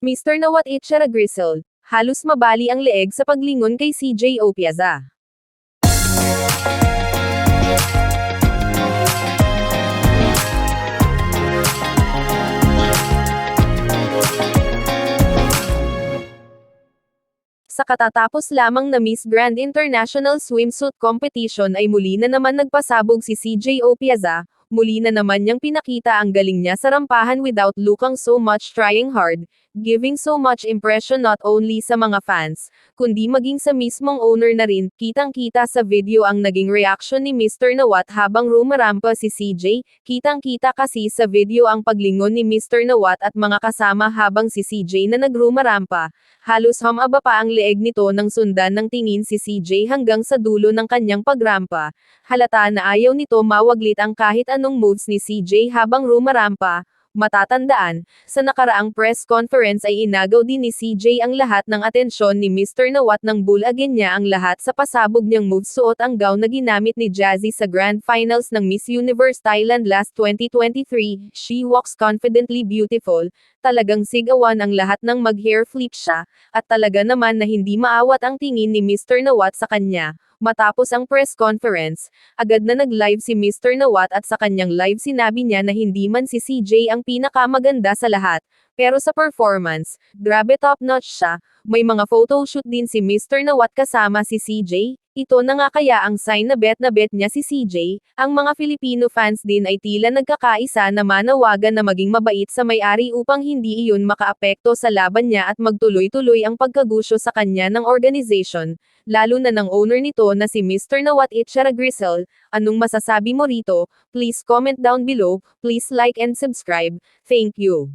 Mr. Nawat Itchera Grisel, halos mabali ang leeg sa paglingon kay CJ Opiaza. Sa katatapos lamang na Miss Grand International Swimsuit Competition ay muli na naman nagpasabog si CJ Opiaza, muli na naman niyang pinakita ang galing niya sa rampahan without looking so much trying hard, giving so much impression not only sa mga fans, kundi maging sa mismong owner na rin, kitang-kita sa video ang naging reaction ni Mr. Nawat habang rumarampa si CJ, kitang-kita kasi sa video ang paglingon ni Mr. Nawat at mga kasama habang si CJ na nagrumarampa, halos humaba pa ang leeg nito nang sundan ng tingin si CJ hanggang sa dulo ng kanyang pagrampa, halata na ayaw nito mawaglit ang kahit anong moves ni CJ habang rumarampa, Matatandaan, sa nakaraang press conference ay inagaw din ni CJ ang lahat ng atensyon ni Mr. Nawat nang bulagin niya ang lahat sa pasabog niyang moves suot ang gown na ginamit ni Jazzy sa Grand Finals ng Miss Universe Thailand last 2023, She Walks Confidently Beautiful, talagang sigawan ang lahat ng mag-hair flip siya, at talaga naman na hindi maawat ang tingin ni Mr. Nawat sa kanya. Matapos ang press conference, agad na nag-live si Mr. Nawat at sa kanyang live sinabi niya na hindi man si CJ ang pinakamaganda sa lahat, pero sa performance, grabe top-notch siya, may mga photoshoot din si Mr. Nawat kasama si CJ, ito na nga kaya ang sign na bet na bet niya si CJ, ang mga Filipino fans din ay tila nagkakaisa na manawagan na maging mabait sa may-ari upang hindi iyon makaapekto sa laban niya at magtuloy-tuloy ang pagkagusyo sa kanya ng organization, lalo na ng owner nito na si Mr. Nawat Itchara Grisel, anong masasabi mo rito, please comment down below, please like and subscribe, thank you.